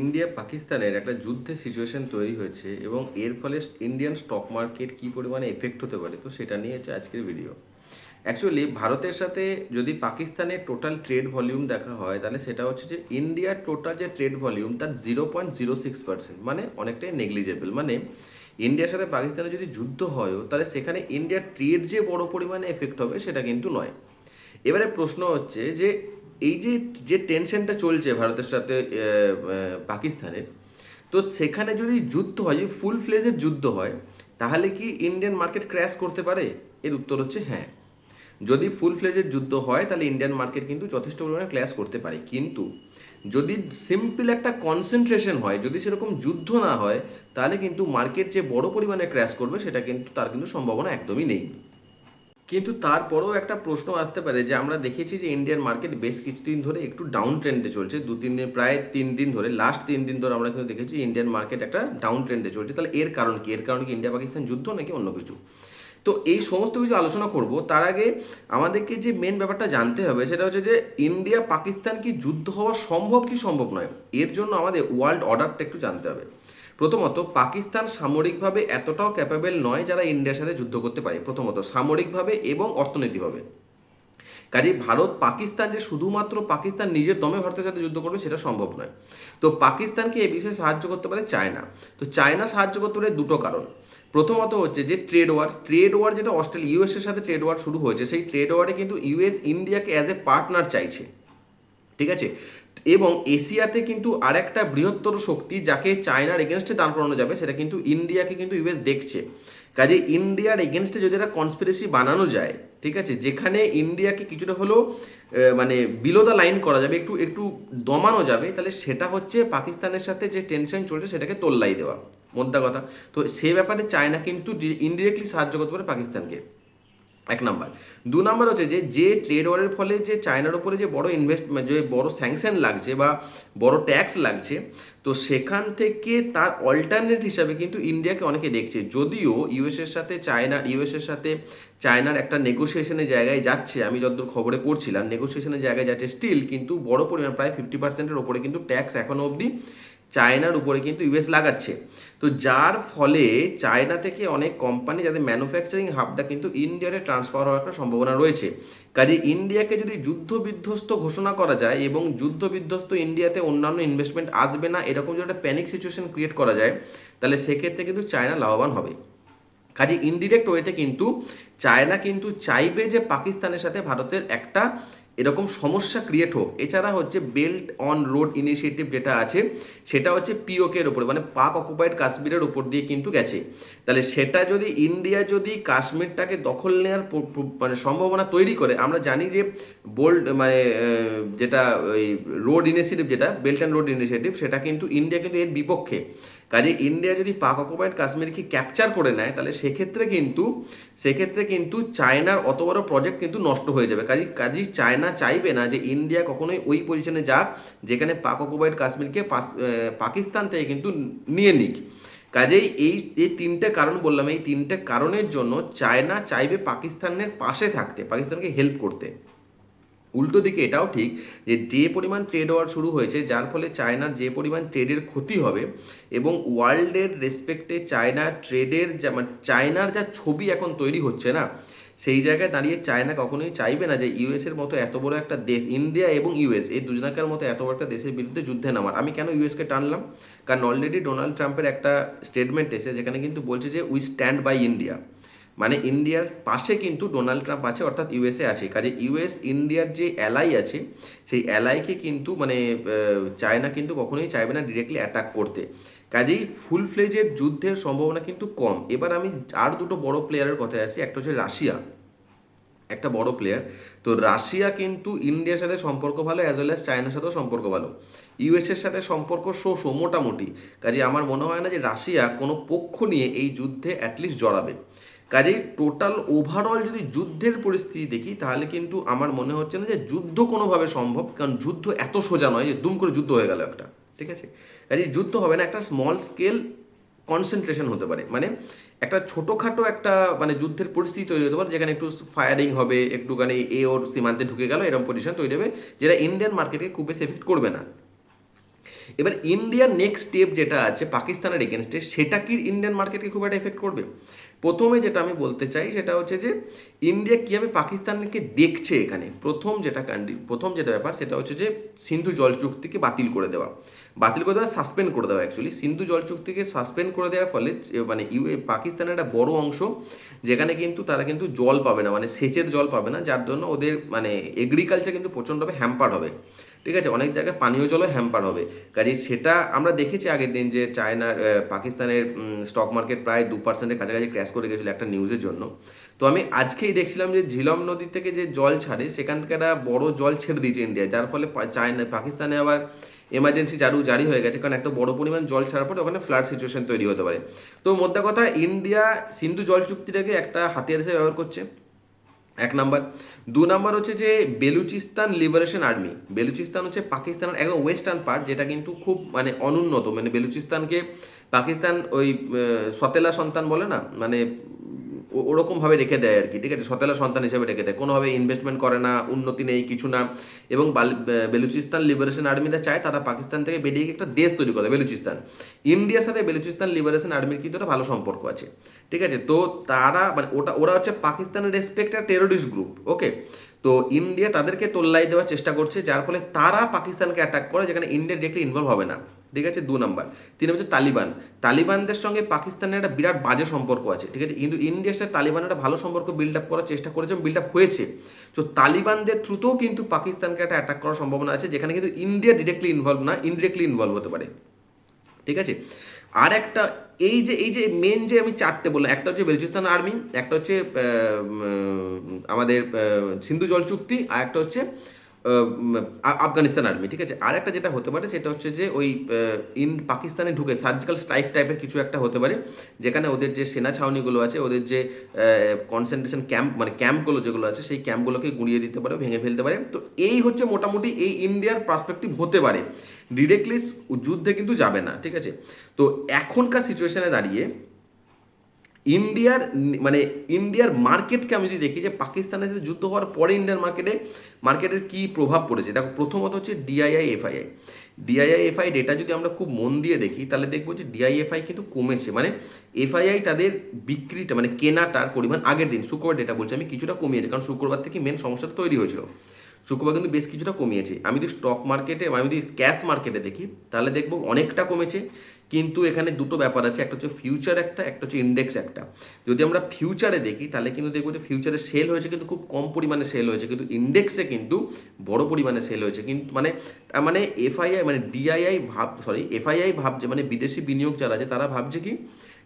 India পাকিস্তানের একটা যুদ্ধের সিচুয়েশন তৈরি হয়েছে এবং এর ফলে ইন্ডিয়ান স্টক মার্কেট কী পরিমাণে এফেক্ট হতে পারে, তো সেটা নিয়ে হচ্ছে আজকের ভিডিও অ্যাকচুয়ালি ভারতের সাথে যদি পাকিস্তানের টোটাল ট্রেড ভলিউম দেখা হয়, তাহলে সেটা হচ্ছে যে ইন্ডিয়ার টোটাল যে ট্রেড ভলিউম তার zero point zero six percent মানে অনেকটাই নেগলিজেবল মানে ইন্ডিয়ার সাথে পাকিস্তানের যদি যুদ্ধ হয়ও, তাহলে সেখানে ইন্ডিয়ার ট্রেড যে বড় পরিমাণে এফেক্ট হবে, সেটা কিন্তু নয়। এবারে প্রশ্ন হচ্ছে যে এই যে যে টেনশনটা চলছে ভারতের সাথে পাকিস্তানের, তো সেখানে যদি যুদ্ধ হয়, যদি ফুল ফ্লেজের যুদ্ধ হয়, তাহলে কি ইন্ডিয়ান মার্কেট ক্র্যাশ করতে পারে? এর উত্তর হচ্ছে হ্যাঁ। যদি ফুল ফ্লেজের যুদ্ধ হয়, তাহলে ইন্ডিয়ান মার্কেট কিন্তু যথেষ্ট পরিমাণে ক্র্যাশ করতে পারে। কিন্তু যদি সিম্পল একটা কনসেন্ট্রেশন হয়, যদি সেরকম যুদ্ধ না হয়, তাহলে কিন্তু মার্কেট যে বড় পরিমাণে ক্র্যাশ করবে, সেটা কিন্তু, তার কিন্তু সম্ভাবনা একদমই নেই। কিন্তু তারপরেও একটা প্রশ্ন আসতে পারে যে আমরা দেখেছি যে ইন্ডিয়ান মার্কেট বেশ কিছুদিন ধরে একটু ডাউন ট্রেন্ডে চলছে। দু, তিন দিন, প্রায় তিন দিন ধরে লাস্ট তিন দিন ধরে আমরা কিন্তু দেখেছি ইন্ডিয়ান মার্কেট একটা ডাউন ট্রেন্ডে চলছে। তাহলে এর কারণ কি? এর কারণ কি ইন্ডিয়া পাকিস্তান যুদ্ধ নাকি অন্য কিছু? তো এই সমস্ত কিছু আলোচনা করব। তার আগে আমাদেরকে যে মেন ব্যাপারটা জানতে হবে সেটা হচ্ছে যে ইন্ডিয়া পাকিস্তান কি যুদ্ধ হওয়া সম্ভব কি সম্ভব নয়? এর জন্য আমাদের ওয়ার্ল্ড অর্ডারটা একটু জানতে হবে। প্রথমত, পাকিস্তান সামরিকভাবে এতটাও ক্যাপাবেল নয় যারা ইন্ডিয়ার সাথে যুদ্ধ করতে পারে। প্রথমত, সামরিকভাবে এবং অর্থনৈতিকভাবে। কাজে ভারত, পাকিস্তান যে শুধুমাত্র পাকিস্তান নিজের দমে ভারতের সাথে যুদ্ধ করবে, সেটা সম্ভব নয়। তো পাকিস্তানকে এ বিষয়ে সাহায্য করতে পারে চায়না। তো চায়না সাহায্য করতে পারে দুটো কারণ। প্রথমত হচ্ছে যে ট্রেড ওয়ার ট্রেড ওয়ার যেটা অস্ট্রেলিয়া ইউএসের সাথে ট্রেড ওয়ার শুরু হয়েছে, সেই ট্রেড ওয়ারে কিন্তু ইউএস ইন্ডিয়াকে অ্যাজ এ পার্টনার চাইছে। ঠিক আছে? এবং এশিয়াতে কিন্তু আরেকটা বৃহত্তর শক্তি যাকে চায়নার এগেনস্টে দাঁড় করানো যাবে, সেটা কিন্তু ইন্ডিয়াকে কিন্তু ইউএস দেখছে। কাজে ইন্ডিয়ার এগেনস্টে যদি একটা কনস্পিরেসি বানানো যায়, ঠিক আছে, যেখানে ইন্ডিয়াকে কিছুটা হলেও মানে বিলো দ্য লাইন করা যাবে, একটু একটু দমানো যাবে, তাহলে সেটা হচ্ছে পাকিস্তানের সাথে যে টেনশন চলছে সেটাকে তোল্লাই দেওয়া। মোদ্দা কথা। তো সে ব্যাপারে চায়না কিন্তু ইনডিরেক্টলি সাহায্য করতে পারে পাকিস্তানকে। এক নাম্বার। দু নাম্বার হচ্ছে যে যে ট্রেড ওয়ারের ফলে যে চায়নার উপরে যে বড় ইনভেস্ট যে বড় স্যাংশন লাগছে বা বড় ট্যাক্স লাগছে, তো সেখান থেকে তার অল্টারনেট হিসাবে কিন্তু ইন্ডিয়াকে অনেকে দেখছে। যদিও ইউএসের সাথে চায়না ইউএসের সাথে চায়নার একটা নেগোসিয়েশনের জায়গায় যাচ্ছে, আমি যতদূর খবরে পড়ছিলাম নেগোসিয়েশনের জায়গায় যাচ্ছে স্টিল কিন্তু বড় পরিমাণ প্রায় ফিফটি পার্সেন্টের ওপরে কিন্তু ট্যাক্স এখনও অবধি চায়নার উপরে কিন্তু ইউএস লাগাচ্ছে। তো যার ফলে চায়না থেকে অনেক কোম্পানি যাদের ম্যানুফ্যাকচারিং হাবটা কিন্তু ইন্ডিয়াতে ট্রান্সফার হওয়ার একটা সম্ভাবনা রয়েছে। কাজে ইন্ডিয়াকে যদি যুদ্ধ বিধ্বস্ত ঘোষণা করা যায় এবং যুদ্ধ বিধ্বস্ত ইন্ডিয়াতে অন্যান্য ইনভেস্টমেন্ট আসবে না, এরকম যদি একটা প্যানিক সিচুয়েশন ক্রিয়েট করা যায়, তাহলে সেক্ষেত্রে কিন্তু চায়না লাভবান হবে। কাজে ইনডিরেক্ট ওয়েতে কিন্তু চায়না কিন্তু চাইবে যে পাকিস্তানের সাথে ভারতের একটা এরকম সমস্যা ক্রিয়েট হোক, এছাড়া হচ্ছে বেল্ট অন রোড ইনিশিয়েটিভ যেটা আছে, সেটা হচ্ছে পিওকে এর উপরে মানে পাক অকুপাইড কাশ্মীরের উপর দিয়ে কিন্তু গেছে। তাহলে সেটা যদি ইন্ডিয়া যদি কাশ্মীরটাকে দখল নেওয়ার মানে সম্ভাবনা তৈরি করে, আমরা জানি যে বোল্ড মানে যেটা ওই রোড ইনিশিয়েটিভ যেটা বেল্ট অ্যান্ড রোড ইনিশিয়েটিভ সেটা কিন্তু ইন্ডিয়া কিন্তু এর বিপক্ষে। কাজে ইন্ডিয়া যদি পাক অকুপাইড কাশ্মীরকে ক্যাপচার করে নেয়, তাহলে সেক্ষেত্রে কিন্তু সেক্ষেত্রে কিন্তু চায়নার অত বড় প্রজেক্ট কিন্তু নষ্ট হয়ে যাবে। কাজে কাজেই চায়না চাইবে না যে ইন্ডিয়া কখনোই ওই পজিশনে যাক, যেখানে পাক অকুপাইড কাশ্মীরকে পাকিস্তান থেকে কিন্তু নিয়ে নিক। কাজেই এই এই তিনটে কারণ বললাম, এই তিনটে কারণের জন্য চায়না চাইবে পাকিস্তানের পাশে থাকতে, পাকিস্তানকে হেল্প করতে। উল্টো দিকে এটাও ঠিক যে যে পরিমাণ ট্রেড ওয়ার শুরু হয়েছে, যার ফলে চায়নার যে পরিমাণ ট্রেডের ক্ষতি হবে এবং ওয়ার্ল্ডের রেসপেক্টে চায়না ট্রেডের যা মানে চায়নার যা ছবি এখন তৈরি হচ্ছে না, সেই জায়গায় দাঁড়িয়ে চায়না কখনোই চাইবে না যে ইউএসের মতো এত বড় একটা দেশ ইন্ডিয়া এবং ইউএস এই দুজনাকার মতো এত বড় একটা দেশের বিরুদ্ধে যুদ্ধে নামার। আমি কেন ইউএসকে টানলাম? কারণ অলরেডি ডোনাল্ড ট্রাম্পের একটা স্টেটমেন্ট এসে, যেখানে কিন্তু বলছে যে উই স্ট্যান্ড বাই ইন্ডিয়া মানে ইন্ডিয়ার পাশে কিন্তু ডোনাল্ড ট্রাম্প আছে, অর্থাৎ ইউএসএ আছে। কাজে ইউএস ইন্ডিয়ার যে অ্যালাই আছে, সেই অ্যালাইকে কিন্তু মানে চায়না কিন্তু কখনোই চাইবে না ডিরেক্টলি অ্যাটাক করতে। কাজেই ফুল ফ্লেজের যুদ্ধের সম্ভাবনা কিন্তু কম। এবার আমি আর দুটো বড় প্লেয়ারের কথায় আসি, একটা হচ্ছে রাশিয়া। একটা বড় প্লেয়ার তো রাশিয়া কিন্তু ইন্ডিয়ার সাথে সম্পর্ক ভালো অ্যাজ ওয়েল অ্যাজ চায়নার সাথেও সম্পর্ক ভালো। ইউএসের সাথে সম্পর্ক শো শো মোটামুটি। কাজে আমার মনে হয় না যে রাশিয়া কোনো পক্ষ নিয়ে এই যুদ্ধে অ্যাটলিস্ট জড়াবে। কাজেই টোটাল ওভারঅল যদি যুদ্ধের পরিস্থিতি দেখি, তাহলে কিন্তু আমার মনে হচ্ছে না যে যুদ্ধ কোনোভাবে সম্ভব, কারণ যুদ্ধ এত সোজা নয় যে দুম করে যুদ্ধ হয়ে গেল একটা, ঠিক আছে? কাজেই যুদ্ধ হবে না, একটা স্মল স্কেল কনসেন্ট্রেশন হতে পারে মানে একটা ছোটোখাটো একটা মানে যুদ্ধের পরিস্থিতি তৈরি হতে পারে, যেখানে একটু ফায়ারিং হবে, একটুখানি এ ওর সীমান্তে ঢুকে গেল এরকম পজিশন তৈরি হবে, যেটা ইন্ডিয়ান মার্কেটকে খুব বেশি এফেক্ট করবে না। এবার ইন্ডিয়ার নেক্সট স্টেপ যেটা আছে পাকিস্তানের এগেনস্টে সেটা কি ইন্ডিয়ান মার্কেটকে খুব একটা এফেক্ট করবে? প্রথমে যেটা আমি বলতে চাই, সেটা হচ্ছে যে ইন্ডিয়া কীভাবে পাকিস্তানকে দেখছে এখানে? প্রথম যেটা কান্ট্রি প্রথম যেটা ব্যাপার, সেটা হচ্ছে যে, সিন্ধু জল চুক্তিকে বাতিল করে দেওয়া। বাতিল করে দেওয়া সাসপেন্ড করে দেওয়া অ্যাকচুয়ালি সিন্ধু জল চুক্তিকে সাসপেন্ড করে দেওয়ার ফলে মানে ইউ পাকিস্তানের একটা বড় অংশ, যেখানে কিন্তু তারা কিন্তু জল পাবে না মানে সেচের জল পাবে না, যার জন্য ওদের মানে এগ্রিকালচার কিন্তু প্রচণ্ডভাবে হ্যাম্পার হবে। ঠিক আছে? অনেক জায়গায় পানীয় জলও হ্যাম্পার হবে। কাজে সেটা আমরা দেখেছি আগের দিন যে চায়নার পাকিস্তানের স্টক মার্কেট প্রায় দু পার্সেন্টের কাছাকাছি ক্র্যাশ করে গেছিল একটা নিউজের জন্য। তো আমি আজকেই দেখছিলাম যে ঝিলম নদী থেকে যে জল ছাড়ে, সেখান থেকে একটা বড় জল ছেড়ে দিয়েছে ইন্ডিয়া যার ফলে চায়না, পাকিস্তানে আবার এমার্জেন্সি চালু, জারি হয়ে গেছে। কারণ এত বড় পরিমাণ জল ছাড়ার পরে ওখানে ফ্লাড সিচুয়েশন তৈরি হতে পারে। তো মোদ্দা কথা ইন্ডিয়া সিন্ধু জল চুক্তিটাকে একটা হাতিয়ার হিসেবে ব্যবহার করছে। এক নাম্বার। দু নাম্বার হচ্ছে যে বেলুচিস্তান লিবারেশন আর্মি। বেলুচিস্তান হচ্ছে পাকিস্তানের একদম ওয়েস্টার্ন পার্ট, যেটা কিন্তু খুব মানে অনুন্নত। মানে বেলুচিস্তানকে পাকিস্তান ওই সতেলা সন্তান বলে না? মানে ওরকমভাবে রেখে দেয় আর কি, ঠিক আছে? সতেলা সন্তান হিসেবে রেখে দেয়। কোনোভাবে ইনভেস্টমেন্ট করে না, উন্নতি নেই, কিছু না। এবং বেলুচিস্তান লিবারেশন আর্মিরা চায় তারা পাকিস্তান থেকে বেরিয়ে একটা দেশ তৈরি করে বেলুচিস্তান। ইন্ডিয়ার সাথে বেলুচিস্তান লিবারেশন আর্মির কিন্তু একটা ভালো সম্পর্ক আছে, ঠিক আছে? তো তারা মানে ওটা, ওরা হচ্ছে পাকিস্তানের রেসপেক্ট টেরোরিস্ট গ্রুপ ওকে তো ইন্ডিয়া তাদেরকে তোল্লাই দেওয়ার চেষ্টা করছে, যার ফলে তারা পাকিস্তানকে অ্যাটাক করে, যেখানে ইন্ডিয়া ডিরেক্টলি ইনভলভ হবে না। ঠিক আছে? দু নম্বর তিন হচ্ছে তালিবান। তালিবানদের সঙ্গে পাকিস্তানের একটা বিরাট বাজে সম্পর্ক আছে, ঠিক আছে? কিন্তু ইন্ডিয়ার সাথে তালিবানের একটা ভালো সম্পর্ক বিল্ড আপ করার চেষ্টা করেছে বিল্ড আপ হয়েছে। তো তালিবানদের থ্রুতেও কিন্তু পাকিস্তানকে একটা অ্যাটাক করার সম্ভাবনা আছে, যেখানে কিন্তু ইন্ডিয়া ডিরেক্টলি ইনভলভ না ইনডিরেক্টলি ইনভলভ হতে পারে। ঠিক আছে? আর একটা, এই যে এই যে মেন যে আমি চারটে বললাম, একটা হচ্ছে বেলুচিস্তান আর্মি একটা হচ্ছে আমাদের সিন্ধু জল চুক্তি, আর একটা হচ্ছে আফগানিস্তান আর্মি, ঠিক আছে? আর একটা যেটা হতে পারে সেটা হচ্ছে যে ওই ইন পাকিস্তানে ঢুকে সার্জিক্যাল স্ট্রাইক টাইপের কিছু একটা হতে পারে, যেখানে ওদের যে সেনা ছাউনিগুলো আছে, ওদের যে কনসেন্ট্রেশন ক্যাম্প মানে ক্যাম্পগুলো যেগুলো আছে, সেই ক্যাম্পগুলোকে গুঁড়িয়ে দিতে পারে, ভেঙে ফেলতে পারে। তো এই হচ্ছে মোটামুটি এই ইন্ডিয়ার পার্সপেক্টিভ হতে পারে। ডিরেক্টলি যুদ্ধে কিন্তু যাবে না, ঠিক আছে? তো এখনকার সিচুয়েশনে দাঁড়িয়ে ইন্ডিয়ার মানে ইন্ডিয়ার মার্কেটকে আমি যদি দেখি যে পাকিস্তানের সাথে যুদ্ধ হওয়ার পরে ইন্ডিয়ান মার্কেটে, মার্কেটের কী প্রভাব পড়েছে? দেখো, প্রথমত হচ্ছে DII FII DII FI data যদি আমরা খুব মন দিয়ে দেখি, তাহলে দেখব যে ডিআইএফআই কিন্তু কমেছে। মানে এফআইআই তাদের বিক্রিটা মানে কেনাটার পরিমাণ আগের দিন, শুক্রবার ডেটা বলছি আমি, কিছুটা কমিয়েছে। কারণ শুক্রবার থেকে মেন সমস্যাটা তৈরি হয়েছিল। শুক্রবার কিন্তু বেশ কিছুটা কমিয়েছে। আমি যদি স্টক মার্কেটে আমি যদি ক্যাশ মার্কেটে দেখি, তাহলে দেখব অনেকটা কমেছে। কিন্তু এখানে দুটো ব্যাপার আছে, একটা হচ্ছে ফিউচার একটা একটা হচ্ছে ইন্ডেক্স একটা। যদি আমরা ফিউচারে দেখি, তাহলে কিন্তু দেখব যে ফিউচারে সেল হয়েছে কিন্তু খুব কম পরিমাণে সেল হয়েছে, কিন্তু ইন্ডেক্সে কিন্তু বড় পরিমাণে সেল হয়েছে। কিন্তু মানে তার মানে এফআইআই মানে ডিআইআই ভাব সরি এফআইআই ভাবছে মানে বিদেশি বিনিয়োগ যারা আছে, তারা ভাবছে কি?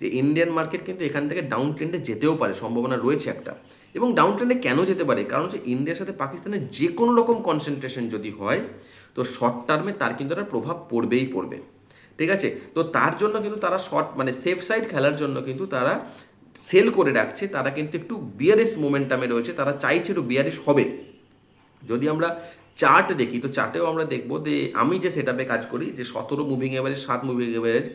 যে ইন্ডিয়ান মার্কেট কিন্তু এখান থেকে ডাউন ট্রেন্ডে যেতেও পারে, সম্ভাবনা রয়েছে একটা। এবং ডাউন ট্রেন্ডে কেন যেতে পারে? কারণ হচ্ছে ইন্ডিয়ার সাথে পাকিস্তানের যে কোনো রকম কনসেন্ট্রেশন যদি হয়, তো শর্ট টার্মে তার কিন্তু একটা প্রভাব পড়বেই পড়বে। ঠিক আছে? তো তার জন্য কিন্তু তারা শর্ট মানে সেফ সাইড খেলার জন্য কিন্তু তারা সেল করে রাখছে। তারা কিন্তু একটু বিয়ারিস মোমেন্টামে রয়েছে। তারা চাইছে একটু বিয়ারিস হবে। যদি আমরা চার্ট দেখি, তো চার্টেও আমরা দেখব যে আমি যে সেটাপে কাজ করি, যে সতেরো মুভিং এভারেজ সাত মুভিং এভারেজ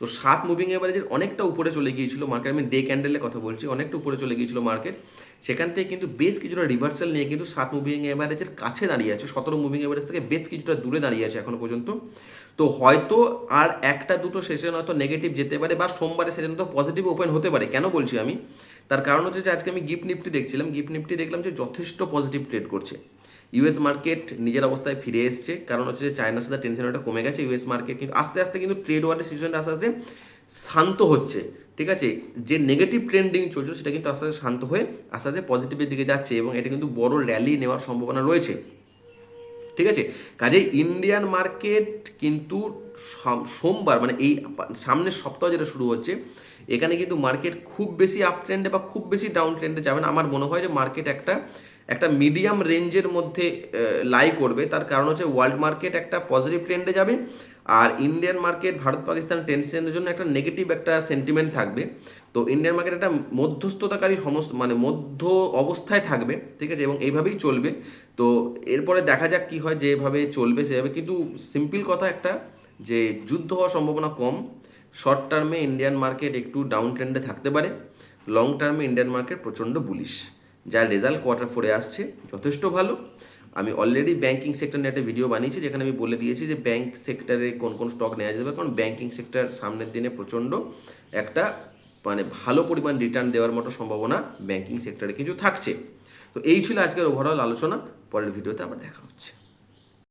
তো সাত মুভিং এভারেজের অনেকটা উপরে চলে গিয়েছিল মার্কেট আমি ডে ক্যান্ডেলের কথা বলছি, অনেকটা উপরে চলে গিয়েছিল মার্কেট সেখান থেকে কিন্তু বেশ কিছুটা রিভার্সাল নিয়ে কিন্তু সাত মুভিং অ্যাভারেজের কাছে দাঁড়িয়ে আছে, সতেরো মুভিং এভারেজ থেকে বেশ কিছুটা দূরে দাঁড়িয়ে আছে এখনও পর্যন্ত। তো হয়তো আর একটা দুটো সেশন হয়তো নেগেটিভ যেতে পারে বা সোমবারে সেশন তো পজিটিভ ওপেন হতে পারে, কেন বলছি আমি? তার কারণ হচ্ছে যে আজকে আমি গিফট নিফটি দেখছিলাম গিফট নিফটি দেখলাম যে যথেষ্ট পজিটিভ ট্রেড করছে। ইউএস মার্কেট নিজের অবস্থায় ফিরে এসছে। কারণ হচ্ছে যে চায়নার সাথে টেনশন ওটা কমে গেছে ইউএস মার্কেট কিন্তু আস্তে আস্তে কিন্তু ট্রেড ওয়ারের সিচুয়েশনটা আস্তে আস্তে শান্ত হচ্ছে, ঠিক আছে? যে নেগেটিভ ট্রেন্ডিং চলছিল সেটা কিন্তু আস্তে আস্তে শান্ত হয়ে আস্তে আস্তে পজিটিভের দিকে যাচ্ছে এবং এটা কিন্তু বড় র্যালি নেওয়ার সম্ভাবনা রয়েছে, ঠিক আছে? কাজে ইন্ডিয়ান মার্কেট কিন্তু সোমবার মানে এই সামনের সপ্তাহ যেটা শুরু হচ্ছে, এখানে কিন্তু মার্কেট খুব বেশি আপ ট্রেন্ডে বা খুব বেশি ডাউন ট্রেন্ডে যাবে না। আমার মনে হয় যে মার্কেট একটা একটা মিডিয়াম রেঞ্জের মধ্যে লাই করবে। তার কারণ হচ্ছে ওয়ার্ল্ড মার্কেট একটা পজিটিভ ট্রেন্ডে যাবে আর ইন্ডিয়ান মার্কেট ভারত, পাকিস্তান টেনশনের জন্য একটা নেগেটিভ একটা সেন্টিমেন্ট থাকবে। তো ইন্ডিয়ান মার্কেট একটা মধ্যস্থতাকারী সমস্ত মানে মধ্য অবস্থায় থাকবে, ঠিক আছে? এবং এইভাবেই চলবে। তো এরপরে দেখা যাক কি হয়, যেভাবে চলবে, সেভাবে। কিন্তু সিম্পল কথা একটা, যে যুদ্ধ হওয়ার সম্ভাবনা কম। শর্ট টার্মে ইন্ডিয়ান মার্কেট একটু ডাউন ট্রেন্ডে থাকতে পারে। লং টার্মে ইন্ডিয়ান মার্কেট প্রচণ্ড বুলিশ যার রেজাল্ট কোয়ার্টার ফোরে আসছে, যথেষ্ট ভালো। আমি অলরেডি ব্যাঙ্কিং সেক্টর নিয়ে একটা ভিডিও বানিয়েছি, যেখানে আমি বলে দিয়েছি যে ব্যাঙ্ক সেক্টরে কোন কোন স্টক নেওয়া যাবে, কারণ ব্যাঙ্কিং সেক্টর সামনের দিনে প্রচণ্ড একটা মানে ভালো পরিমাণ রিটার্ন দেওয়ার মতো সম্ভাবনা ব্যাঙ্কিং সেক্টরে কিছু থাকছে। তো এই ছিল আজকের ওভারঅল আলোচনা, পরের ভিডিওতে আবার দেখা হচ্ছে।